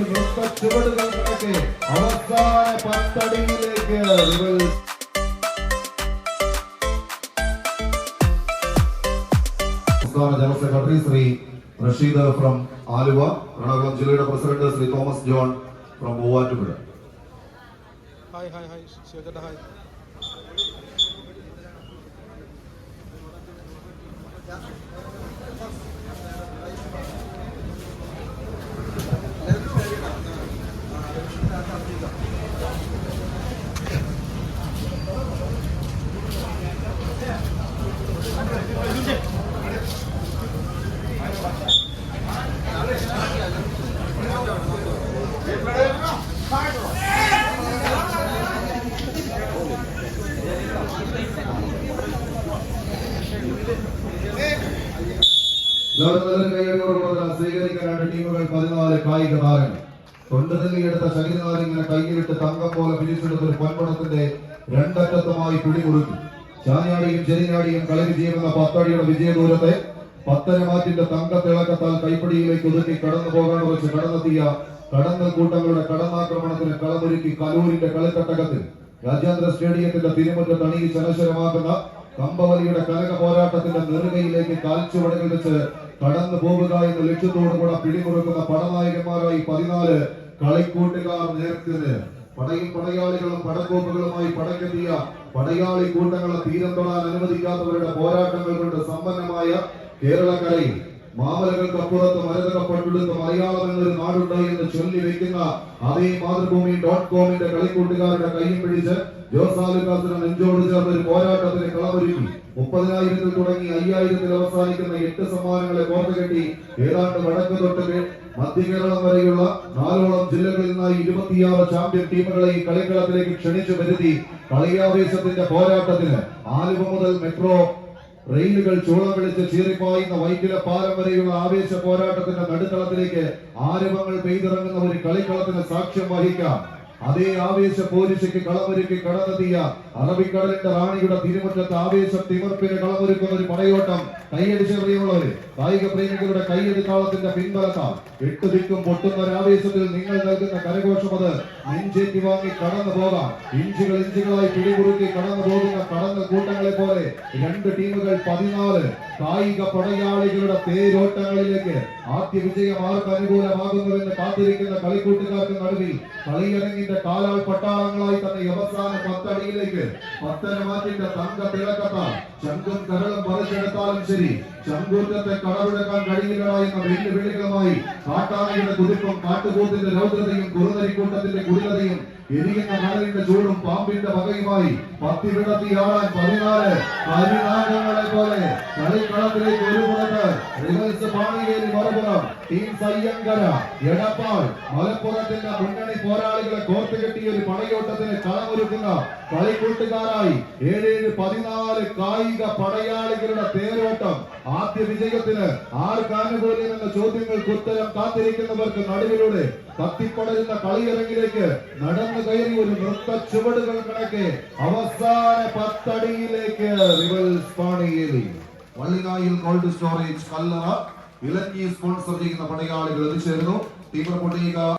നൃത്ത ചുവടുകൾ കണക്കെ അവസാന പത്തടിയിലേക്ക് സംസ്ഥാന general secretary Shri Rasheed from Aluva Ernakulam ജില്ലയുടെ president Shri Thomas John from Muvattupuzha. Hi hi hi hi രണ്ട് ടീമുകൾ പതിനാല് കായിക താരങ്ങൾ. തൊണ്ടുതല്ലിയെടുത്ത ശരീരനാഥ് ഇങ്ങനെ കൈയിലിട്ട് തങ്കം പോലെ പിരിച്ചെടുത്ത ഒരു പൊൻപടത്തിന്റെ രണ്ടറ്റത്തുമായി പിടിമുറുക്കി. ചാഞ്ഞാടിയും ചെരിഞ്ഞാടിയും കളി വിജയമെന്ന പത്തടിയുടെ വിജയദൂരത്തെ പത്തരമാറ്റിന്റെ തങ്കത്തിളക്കത്താൽ കൈപ്പിടിയിലേക്ക് ഒതുക്കി കടന്നു പോകാൻ വെച്ച് കടന്നെത്തിയ കടന്നൽ കൂട്ടങ്ങളുടെ കടന്നാക്രമണത്തിന് കളമൊരുക്കി കലൂരിന്റെ കളിത്തട്ടകത്തിൽ. രാജ്യാന്തര സ്റ്റേഡിയത്തിന്റെ തിരുമുറ്റത്ത് അണിയിച്ച് അനശ്വരമാക്കുന്ന കമ്പവലിയുടെ കനക പോരാട്ടത്തിന്റെ നെറുകയിലേക്ക് കാൽച്ചുവടുകൾ വെച്ച് കടന്നു പോവുക എന്ന ലക്ഷ്യത്തോടുകൂടെ പിടിമുറുക്കുന്ന പടനായകന്മാരായി പതിനാല് കളിക്കൂട്ടുകാർ നേർത്തിന് പടയും പടയാളികളും പടക്കോപ്പുകളുമായി പടക്കെത്തിയ പടയാളി കൂട്ടങ്ങളെ തീരം തൊടാൻ അനുവദിക്കാത്തവരുടെ പോരാട്ടങ്ങൾ കൊണ്ട് സമ്പന്നമായ കേരളക്കരയിൽ മാമലകൾക്കപ്പുറത്ത് മരതകപ്പെട്ടുടുത്ത് മലയാളം എന്നൊരു നാടുണ്ട് എന്ന് ചൊല്ലി വെക്കുന്ന അതേ മാതൃഭൂമി ഡോട്ട് കോമിന്റെ കളിക്കൂട്ടുകാരുടെ കൈയും പിടിച്ച് ജോസാലുക്കാസിന് നെഞ്ചോട് ചേർന്ന് ഒരു പോരാട്ടത്തിന് കളമൊരുക്കി. മുപ്പതിനായിരത്തിൽ തുടങ്ങി അയ്യായിരത്തിൽ അവസാനിക്കുന്ന എട്ട് സമ്മാനങ്ങളെ കോർത്തുകെട്ടി ഏതാണ്ട് വടക്ക് തൊട്ട് മധ്യ കേരളം വരെയുള്ള നാലോളം ജില്ലകളിൽ നിന്നായി ഇരുപത്തിയാറ് ചാമ്പ്യൻ ടീമുകളെ ഈ കളിക്കളത്തിലേക്ക് ക്ഷണിച്ചു വരുത്തി കളിയാവേശത്തിന്റെ പോരാട്ടത്തിന് ആലുവ മുതൽ മെട്രോ റെയിലുകൾ ചൂളം വിളിച്ച് ചീറിപ്പായുന്ന വൈറ്റില പാലം വരെയുള്ള ആവേശ പോരാട്ടത്തിന്റെ നടുത്തളത്തിലേക്ക് ആരവങ്ങൾ പെയ്തിറങ്ങുന്ന ഒരു കളിക്കളത്തിന് സാക്ഷ്യം വഹിക്കാം. അതേ ആവേശ പോലീസയ്ക്ക് കളമൊരുക്കി കടന്നെത്തിയ അറബിക്കടലിന്റെ റാണിയുടെ തിരുമുറ്റത്ത് ആവേശം തിമർപ്പിന് കളമൊരുക്കുന്ന ഒരു പടയോട്ടം കൈയടിച്ച് കായിക പ്രേമികളുടെ കൈയെടുക്കാളത്തിന്റെ പിൻബലത്താൽ എട്ട് ദിക്കും പൊട്ടുന്ന ഒരു ആവേശത്തിൽ നിങ്ങൾ നൽകുന്ന കരഘോഷം അത് നെഞ്ചേറ്റി വാങ്ങി കടന്നു പോകാം. ഇഞ്ചുകൾ ഇഞ്ചുകളായി പിടികുറുക്കി കടന്നു പോകുന്ന കടന്ന കൂട്ടങ്ങളെ പോലെ രണ്ട് ടീമുകൾ പതിനാല് കായിക പടയാളികളുടെ തേരോട്ടങ്ങളിലേക്ക് ആദ്യ വിജയം ആർക്ക് അനുകൂലമാകുന്നുവെന്ന് കാത്തിരിക്കുന്ന കളിക്കൂട്ടുകാർക്ക് നടുവിൽ കളിയരങ്ങിന്റെ കാലാൾ പട്ടാളങ്ങളായി തന്നെ അവസാന പത്തടിയിലേക്ക് പത്തനമാറ്റിന്റെ തങ്ക തിളക്കത്താൽ ചങ്കും കരളും പറിച്ചെടുത്താലും ശരി. ചങ്കൂറ്റത്തെ കടവിടക്കാൻ കഴിയില്ലടാ എന്ന വെല്ലുവിളികളുമായി കാട്ടാനയുടെ തുടിപ്പും കാട്ടുകൂത്തിന്റെ രൗദ്രതയും കുറുനരിക്കൂട്ടത്തിന്റെ കുടിലതയും എരിയുന്ന മണലിന്റെ ചൂടും പാമ്പിന്റെ വകയുമായി പത്തി വിടത്തിയാടാൻ പതിനാല് കരിനാഗങ്ങളെ പോലെ കളിക്കളത്തിലേക്ക് ഒരു പുറത്ത് ടീം സയ്യങ്കര എടപ്പാൾ മലപ്പുറത്തിന്റെ മുന്നണി പോരാളികളെ കോർത്തുകെട്ടിയ ഒരു പടയോട്ടത്തിന് കളമൊരുക്കുന്ന കളിക്കൂട്ടുകാരായി ഏഴേഴ് പതിനാല് കായിക പടയാളികളുടെ തേരോട്ടം ആദ്യ വിജയത്തിന് ആർക്കാനുകൂല്യം എന്ന ചോദ്യങ്ങൾക്ക് ഉത്തരം കാത്തിരിക്കുന്നവർക്ക് നടുവിലൂടെ കത്തിപ്പടരുന്ന കളിയിറങ്ങിലേക്ക് നടന്നു കയറി ഒരു നൃത്ത ചുവടുകൾ കണക്കെ അവസാന പത്തടിയിലേക്ക് rivals Paniyeli. വള്ളിനായിൽ cold storage Kallara Elanji sponsor ചെയ്യുന്ന പടയാളികൾ എത്തിച്ചേരുന്നു. തീവ്ര